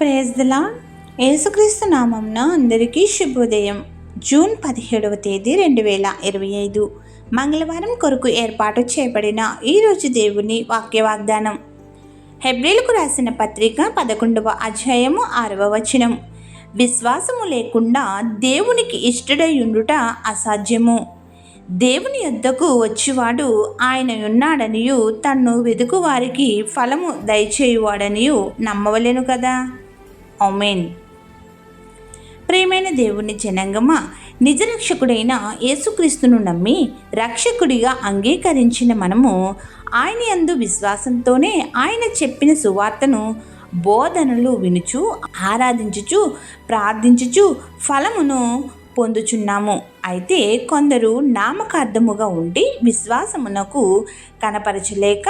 ప్రేజ్దలా యేసుక్రీస్తు నామంన అందరికీ శుభోదయం. జూన్ పదిహేడవ తేదీ రెండు వేల ఇరవై ఐదు. మంగళవారం కొరకు ఏర్పాటు చేయబడిన ఈరోజు దేవుని వాక్య వాగ్దానం రాసిన పత్రిక పదకొండవ అధ్యాయము ఆరవ వచనం. విశ్వాసము లేకుండా దేవునికి ఇష్టడై ఉండుట అసాధ్యము. దేవుని యొద్దకు వచ్చివాడు ఆయన ఉన్నాడనియు తన్ను వెదుకు వారికి ఫలము దయచేయువాడనియు నమ్మవలేను కదా? ఒమెన్ ప్రేమైన దేవుని జనంగమ నిజరక్షకుడైన యేసుక్రీస్తును నమ్మి రక్షకుడిగా అంగీకరించిన మనము ఆయన యందు విశ్వాసంతోనే ఆయన చెప్పిన సువార్తను బోధనలు వినుచు ఆరాధించుచు ప్రార్థించుచు ఫలమును పొందుచున్నాము. అయితే కొందరు నామకార్థముగా ఉండి విశ్వాసమునకు కనపరచలేక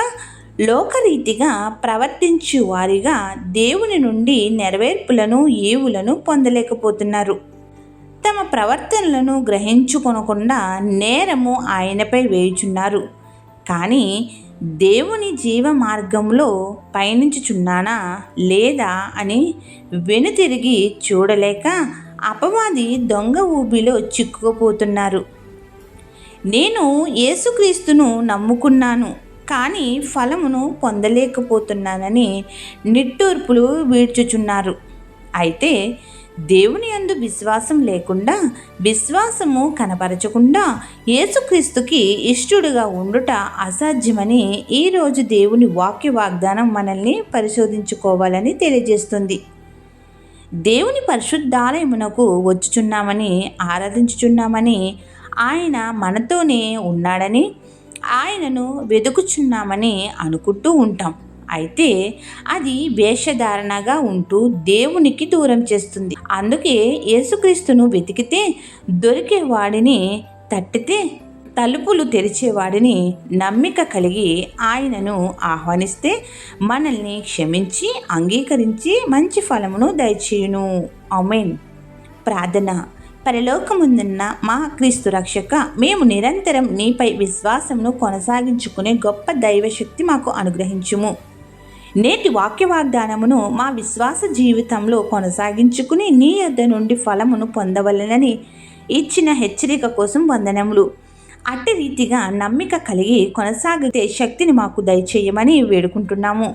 లోకరీతిగా ప్రవర్తించు వారిగా దేవుని నుండి నెరవేర్పులను ఏవులను పొందలేకపోతున్నారు. తమ ప్రవర్తనలను గ్రహించుకొనకుండా నేరము ఆయనపై వేయుచున్నారు. కానీ దేవుని జీవ మార్గంలో పయనించుచున్నానా లేదా అని వెనుతిరిగి చూడలేక అపవాది దొంగ ఊబిలో చిక్కుకుపోతున్నారు. నేను యేసుక్రీస్తును నమ్ముకున్నాను. కానీ ఫలమును పొందలేకపోతున్నానని నిట్టూర్పులు వీడ్చుచున్నారు. అయితే దేవుని అందు విశ్వాసం లేకుండా విశ్వాసము కనపరచకుండా యేసుక్రీస్తుకి ఇష్టడుగా ఉండుట అసాధ్యమని ఈరోజు దేవుని వాక్య వాగ్దానం మనల్ని పరిశోధించుకోవాలని తెలియజేస్తుంది. దేవుని పరిశుద్ధాలయమునకు వచ్చుచున్నామని ఆరాధించుచున్నామని ఆయన మనతోనే ఉన్నాడని ఆయనను వెతుకుచున్నామని అనుకుంటూ ఉంటాం. అయితే అది వేషధారణగా ఉంటూ దేవునికి దూరం చేస్తుంది. అందుకే యేసుక్రీస్తును వెతికితే దొరికేవాడిని తట్టితే తలుపులు తెరిచేవాడిని నమ్మిక కలిగి ఆయనను ఆహ్వానిస్తే మనల్ని క్షమించి అంగీకరించి మంచి ఫలమును దయచేయును. అమెన్ ప్రార్థన. పరలోకముందున్న మా క్రీస్తు రక్షక మేము నిరంతరం నీపై విశ్వాసమును కొనసాగించుకునే గొప్ప దైవశక్తి మాకు అనుగ్రహించుము. నేటి వాక్య వాగ్దానమును మా విశ్వాస జీవితంలో కొనసాగించుకుని నీ యొద్ద నుండి ఫలమును పొందవలనని ఇచ్చిన హెచ్చరిక కోసం వందనములు. అట్టి రీతిగా నమ్మిక కలిగి కొనసాగితే శక్తిని మాకు దయచేయమని వేడుకుంటున్నాము.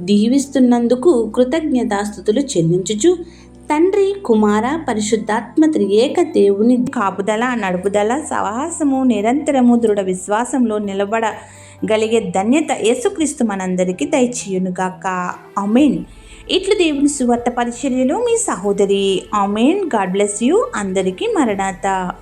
దీవిస్తున్నందుకు కృతజ్ఞతాస్థుతులు చెల్లించుచు తండ్రి కుమార పరిశుద్ధాత్మ త్రియేక దేవుని కాపుదల నడుపుదల సాహసము నిరంతరము దృఢ విశ్వాసంలో నిలబడగలిగే ధన్యత యేసుక్రీస్తు మనందరికీ దయచేయునుగాక. అమేన్ ఇట్లు దేవుని సువార్త పరిచర్యలో మీ సహోదరి అమేన్ గాడ్ బ్లెస్ యూ. అందరికీ మరణాత.